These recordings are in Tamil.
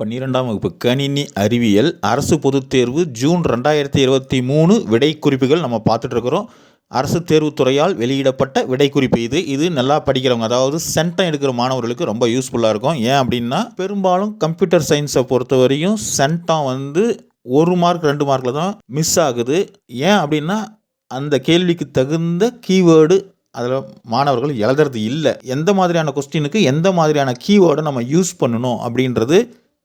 பன்னிரெண்டாம் வகுப்பு கணினி அறிவியல் அரசு பொதுத் தேர்வு ஜூன் ரெண்டாயிரத்தி இருபத்தி மூணு விடை குறிப்புகள் நம்ம பார்த்துட்ருக்குறோம். அரசு தேர்வுத்துறையால் வெளியிடப்பட்ட விடை குறிப்பு இது. இது நல்லா படிக்கிறவங்க அதாவது சென்டம் எடுக்கிற மாணவர்களுக்கு ரொம்ப யூஸ்ஃபுல்லாக இருக்கும். ஏன் அப்படின்னா பெரும்பாலும் கம்ப்யூட்டர் சயின்ஸை பொறுத்தவரையும் சென்டம் வந்து ஒரு மார்க் ரெண்டு மார்க்கில் தான் மிஸ் ஆகுது. ஏன் அப்படின்னா அந்த கேள்விக்கு தகுந்த கீவேர்டு அதில் மாணவர்கள் எழுதுறது இல்லை. எந்த மாதிரியான கொஸ்டினுக்கு எந்த மாதிரியான கீவேர்டை நம்ம யூஸ் பண்ணணும் அப்படின்றது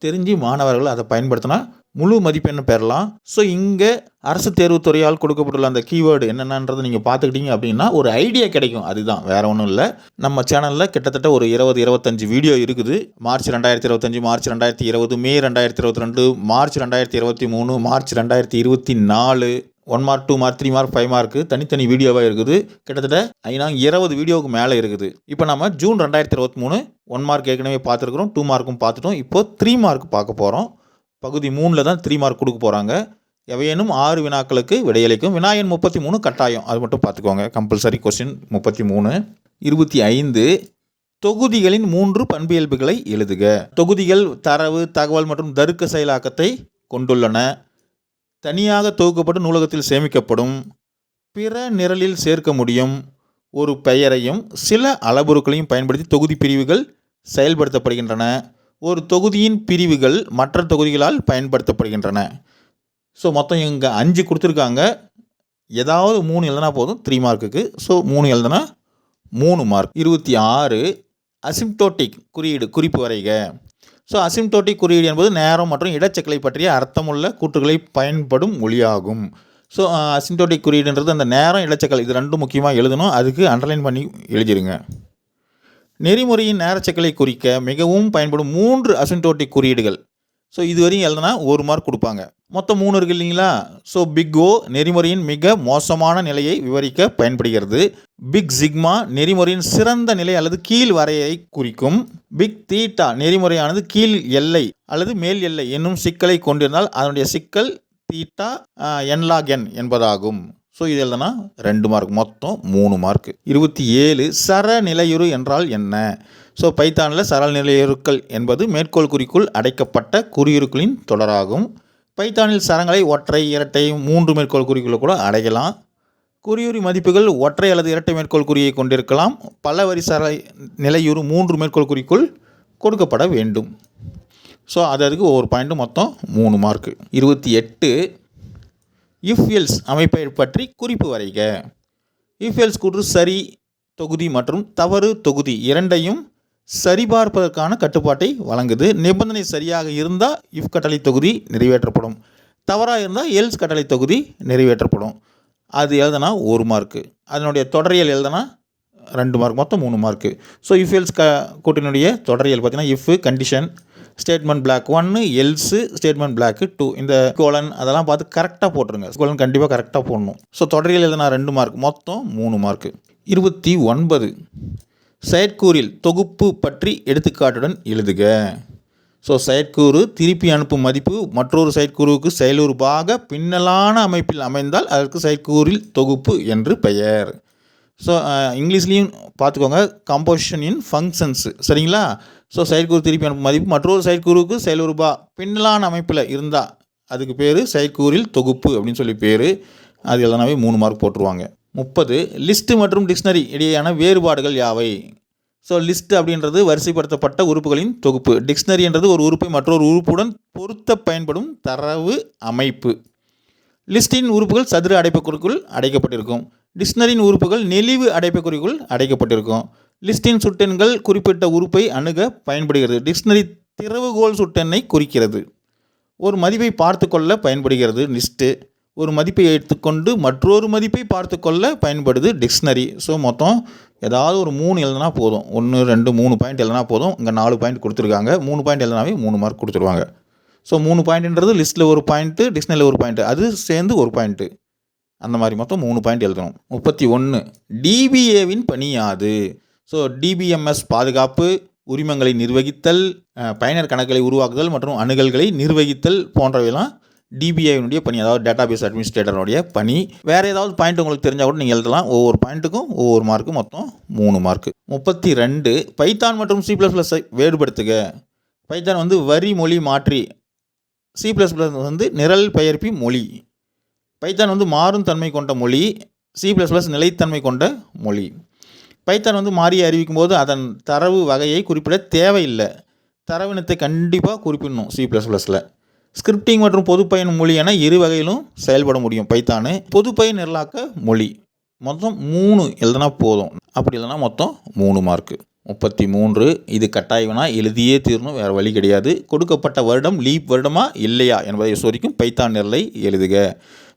தெரிஞ்சு மாணவர்கள் அதை பயன்படுத்தினா முழு மதிப்பெண் பெறலாம். ஸோ இங்கே அரசு தேர்வுத்துறையால் கொடுக்கப்பட்டுள்ள அந்த கீவேர்டு என்னென்னன்றதை நீங்கள் பார்த்துக்கிட்டீங்க அப்படின்னா ஒரு ஐடியா கிடைக்கும். அதுதான். வேற ஒன்றும் இல்லை. நம்ம சேனலில் கிட்டத்தட்ட ஒரு இருபது இருபத்தஞ்சு வீடியோ இருக்குது. மார்ச் ரெண்டாயிரத்தி இருபத்தஞ்சு மார்ச் ரெண்டாயிரத்தி இருபது மே ரெண்டாயிரத்தி இருபத்தி ரெண்டு மார்ச் ரெண்டாயிரத்தி இருபத்தி மூணு மார்ச் ரெண்டாயிரத்தி இருபத்தி நாலு. One mark two mark three mark five mark தனித்தனி வீடியோவாக இருக்குது. கிட்டத்தட்ட ஐநா இருபது வீடியோவுக்கு மேலே இருக்குது. இப்போ நம்ம ஜூன் ரெண்டாயிரத்தி இருபத்தி மூணு ஒன் மார்க் ஏற்கனவே பார்த்துருக்குறோம் டூ மார்க்கும் பார்த்துட்டோம். இப்போ த்ரீ மார்க் பார்க்க போகிறோம் பகுதி மூணில் தான் த்ரீ மார்க் கொடுக்க போகிறாங்க எவையேனும் ஆறு வினாக்களுக்கு விடையளிக்கும். வினாயன் முப்பத்தி மூணு கட்டாயம். அது மட்டும் பார்த்துக்கோங்க. கம்பல்சரி கொஸ்டின் முப்பத்தி மூணு. இருபத்தி ஐந்து தொகுதிகளின் மூன்று பண்பியல்புகளை எழுதுக. தொகுதிகள் தரவு தகவல் மற்றும் தருக்க செயலாக்கத்தை கொண்டுள்ளன. தனியாக தொகுக்கப்பட்டு நூலகத்தில் சேமிக்கப்படும் பிற நிரலில் சேர்க்க முடியும் ஒரு பெயரையும் சில அளவுருக்களையும் பயன்படுத்தி தொகுதி பிரிவுகள் செயல்படுத்தப்படுகின்றன. ஒரு தொகுதியின் பிரிவுகள் மற்ற தொகுதிகளால் பயன்படுத்தப்படுகின்றன. ஸோ மொத்தம் இங்கே அஞ்சு கொடுத்துருக்காங்க. ஏதாவது மூணு எழுதுனா போதும் த்ரீ மார்க்குக்கு ஸோ மூணு எழுதுனா மூணு மார்க் இருபத்தி ஆறு அசிம்டோட்டிக் குறியீடு குறிப்பு வரைக. ஸோ அசிம்டோட்டிக் குறியீடு என்பது நேரம் மற்றும் இடச்செக்கலை பற்றிய அர்த்தமுள்ள கூற்றுகளை பயன்படும் மொழியாகும். ஸோ அசிம்டோட்டிக் uh, குறியீடுன்றது அந்த நேரம் இடச்சக்கலை இது ரெண்டும் முக்கியமாக எழுதணும். அதுக்கு அண்டர்லைன் பண்ணி எழுதிடுங்க நெறிமுறையின் நேரச்சக்கலை குறிக்க மிகவும் பயன்படும் மூன்று அசிம்டோட்டிக் குறியீடுகள். ஸோ இதுவரையும் எழுதுனா ஒரு மார்க் கொடுப்பாங்க. மொத்தம் மூணு இருக்கு இல்லைங்களா? ஸோ பிக் ஓ நெறிமுறையின் மிக மோசமான நிலையை விவரிக்க பயன்படுகிறது. பிக் சிக்மா நெறிமுறையின் சிறந்த நிலை அல்லது கீழ் வரையை குறிக்கும். பிக் தீட்டா நெறிமுறையானது கீழ் எல்லை அல்லது மேல் எல்லை என்னும் சிக்கலை கொண்டிருந்தால் அதனுடைய சிக்கல் தீட்டா என்லாக் என் என்பதாகும். ஸோ இது எழுதுனா ரெண்டு மார்க் மொத்தம் மூணு மார்க் இருபத்தி ஏழு சரநிலையுறு என்றால் என்ன? ஸோ பைத்தானில் சரநிலையுறுக்கள் என்பது மேற்கோள் குறிக்குள் அடைக்கப்பட்ட குறியுறுக்களின் தொடராகும். பைத்தானில் சரங்களை ஒற்றை இரட்டை மூன்று மேற்கோள் குறிக்குள்ள கூட அடையலாம். குறியுறி மதிப்புகள் ஒற்றை அல்லது இரட்டை மேற்கோள் குறியை கொண்டிருக்கலாம். பல வரி சர நிலையுறு மூன்று மேற்கோள் குறிக்குள் கொடுக்கப்பட வேண்டும். ஸோ அது அதுக்கு ஒவ்வொரு பாயிண்ட்டும் மொத்தம் மூணு மார்க்கு இருபத்தி எட்டு இஃப்எல்ஸ் அமைப்பை பற்றி குறிப்பு வரைக. இஃப்எல்ஸ் கூற்று சரி தொகுதி மற்றும் தவறு தொகுதி இரண்டையும் சரிபார்ப்பதற்கான கட்டுப்பாட்டை வழங்குது. நிபந்தனை சரியாக இருந்தால் இஃப் கட்டளை தொகுதி நிறைவேற்றப்படும். தவறாக இருந்தால் எல்ஸ் கட்டளை தொகுதி நிறைவேற்றப்படும். அது எழுதுனா ஒரு மார்க்கு அதனுடைய தொடரியல் எழுதுனா ரெண்டு மார்க் மொத்தம் மூணு மார்க்கு ஸோ இஃப் எல்ஸ் க கூட்டினுடைய தொடரியல் பார்த்தீங்கன்னா இஃப் கண்டிஷன் ஸ்டேட்மெண்ட் பிளாக் ஒன்று எல்ஸு ஸ்டேட்மெண்ட் பிளாக்கு டூ இந்த கோலன் அதெல்லாம் பார்த்து கரெக்டாக போட்டுருங்க. கோலன் கண்டிப்பாக கரெக்டாக போடணும். ஸோ தொடரியல் எழுதினா ரெண்டு மார்க் மொத்தம் மூணு மார்க்கு இருபத்தி ஒன்பது. செயற்கூறில் தொகுப்பு பற்றி எடுத்துக்காட்டுடன் எழுதுக. ஸோ செயற்கூறு திருப்பி அனுப்பும் மதிப்பு மற்றொரு செயற்கூறுவுக்கு செயலுறுப்பாக பின்னலான அமைப்பில் அமைந்தால் அதற்கு செயற்கூறில் தொகுப்பு என்று பெயர். ஸோ uh, இங்கிலீஷ்லேயும் பார்த்துக்கோங்க. கம்போசிஷன் இன் ஃபங்க்ஷன்ஸு சரிங்களா? ஸோ செயற்கூறு திருப்பி அனுப்பும் மதிப்பு. மற்றொரு செயற்கூறுக்கு செயலுருபா. பின்னலான அமைப்பில் இருந்தால் அதுக்கு பேர் செயற்கூறில் தொகுப்பு அப்படின்னு சொல்லி பேர். அது எதனாவே மூணு மார்க் போட்டுருவாங்க. முப்பது லிஸ்ட்டு மற்றும் டிக்ஷனரி இடையேயான வேறுபாடுகள் யாவை? ஸோ லிஸ்ட் அப்படின்றது வரிசைப்படுத்தப்பட்ட உறுப்புகளின் தொகுப்பு. டிக்ஷனரி என்றது ஒரு உறுப்பை மற்றொரு உறுப்புடன் பொருத்த பயன்படும் தரவு அமைப்பு. லிஸ்டின் உறுப்புகள் சதுர அடைப்புக்குள் அடைக்கப்பட்டிருக்கும். டிக்ஷனரியின் உறுப்புகள் நெளிவு அடைப்புக்குறிக்குள் அடைக்கப்பட்டிருக்கும். லிஸ்டின் சுட்டெண்கள் குறிப்பிட்ட உறுப்பை அணுக பயன்படுகிறது. டிக்ஷனரி திறவுகோல் சுட்டெண்ணை குறிக்கிறது. ஒரு மதிப்பை பார்த்து கொள்ள பயன்படுகிறது லிஸ்ட்டு. ஒரு மதிப்பை எடுத்துக்கொண்டு மற்றொரு மதிப்பை பார்த்து கொள்ள பயன்படுது டிக்ஷனரி. ஸோ மொத்தம் ஏதாவது ஒரு மூணு எழுதுனா போதும். ஒன்று ரெண்டு மூணு பாயிண்ட் எழுதுனா போதும். இங்கே நாலு பாயிண்ட் கொடுத்துருக்காங்க. மூணு பாயிண்ட் எழுதினாவே மூணு மார்க் கொடுத்துருவாங்க. ஸோ மூணு பாயிண்ட்ன்றது லிஸ்ட்டில் ஒரு பாயிண்ட்டு டிக்ஷனரியில் ஒரு பாயிண்ட்டு அது சேர்ந்து ஒரு பாயிண்ட்டு அந்த மாதிரி மொத்தம் மூணு பாயிண்ட் எழுதணும். முப்பத்தி ஒன்று டிபிஏவின் பணி யாது? ஸோ டிபிஎம்எஸ் பாதுகாப்பு உரிமங்களை நிர்வகித்தல் பயனர் கணக்குகளை உருவாக்குதல் மற்றும் அணுகல்களை நிர்வகித்தல் போன்றவையெல்லாம் டிபிஐனுடைய பணி அதாவது டேட்டாபேஸ் அட்மினிஸ்ட்ரேட்டருடைய பணி. வேறு ஏதாவது பாயிண்ட் உங்களுக்கு தெரிஞ்சால் கூட நீங்கள் எழுதலாம். ஒவ்வொரு பாயிண்ட்டுக்கும் ஒவ்வொரு மார்க்கு மொத்தம் மூணு மார்க்கு முப்பத்தி ரெண்டு பைத்தான் மற்றும் சி ப்ளஸ் ப்ளஸை வேறுபடுத்துக. பைத்தான் வந்து வரி மொழி மாற்றி. சி ப்ளஸ் ப்ளஸ் வந்து நிரல் பெயர்ப்பி மொழி. பைத்தான் வந்து மாறும் தன்மை கொண்ட மொழி சி ப்ளஸ் ப்ளஸ் நிலைத்தன்மை கொண்ட மொழி. பைத்தான் வந்து மாறியை அறிவிக்கும் போது அதன் தரவு வகையை குறிப்பிட தேவையில்லை. தரவினத்தை கண்டிப்பாக குறிப்பிடணும் சி ப்ளஸ் ப்ளஸில் ஸ்கிரிப்டிங் மற்றும் பொதுப்பயன் மொழி என இரு வகையிலும் செயல்பட முடியும் பைத்தானு. பொதுப்பயன் நிரலாக்க மொழி. மொத்தம் மூணு எழுதுனா போதும். அப்படி இல்லைனா மொத்தம் மூணு மார்க்கு முப்பத்தி மூன்று இது கட்டாயம்னா எழுதியே தீரணும் வேறு வழி கிடையாது. கொடுக்கப்பட்ட வருடம் லீப் வருடமா இல்லையா என்பதை சோதிக்கும் பைத்தான் நிரலை எழுதுக.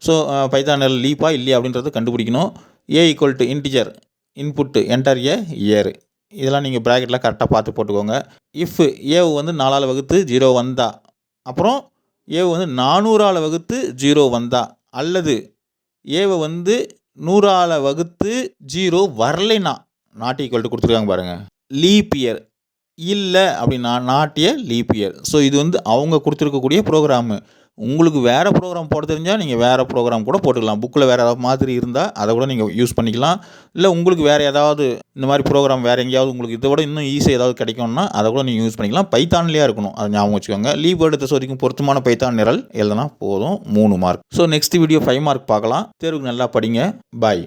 ஸோ uh, பைத்தான் லீப்பா இல்லையா அப்படின்றத கண்டுபிடிக்கணும். A equal to integer input enter A year இதெல்லாம் நீங்கள் ப்ராக்கெட்டில் கரெக்டாக பார்த்து போட்டுக்கோங்க. இஃப் ஏவு வந்து நாலால் வகுத்து ஜீரோ வந்தா அப்புறம் ஏவு வந்து நானூறால் வகுத்து ஜீரோ வந்தா அல்லது ஏவை வந்து நூறால் வகுத்து ஜீரோ வரலைனா நாட் ஈக்குவல் டு கொடுத்துருக்காங்க பாருங்கள் லீப் இயர் இல்லை அப்படின்னா நாட்டிய லீப் இயர் ஸோ இது வந்து அவங்க கொடுத்துருக்கக்கூடிய ப்ரோக்ராமு உங்களுக்கு வேறு ப்ரோக்ராம் போட தெரிஞ்சால் நீங்கள் வேறு ப்ரோக்ராம் கூட போட்டுக்கலாம். புக்கில் வேறு ஏதாவது மாதிரி இருந்தால் அதை கூட நீங்கள் யூஸ் பண்ணிக்கலாம். இல்லை உங்களுக்கு வேறு ஏதாவது இந்த மாதிரி ப்ரோக்ராம் வேறு எங்கேயாவது உங்களுக்கு இதை விட இன்னும் ஈஸியாக ஏதாவது கிடைக்கும்னா அதை கூட நீங்கள் யூஸ் பண்ணிக்கலாம். பைத்தான்லேயே இருக்கணும். அதை ஞாபகம் வச்சுக்கோங்க. லீவ் எடுத்த வரைக்கும் பொருத்தமான பைத்தான் நிரல் எழுதுனா போதும். மூணு mark so next video five mark பார்க்கலாம். தேர்வுக்கு நல்லா படிங்க. பாய்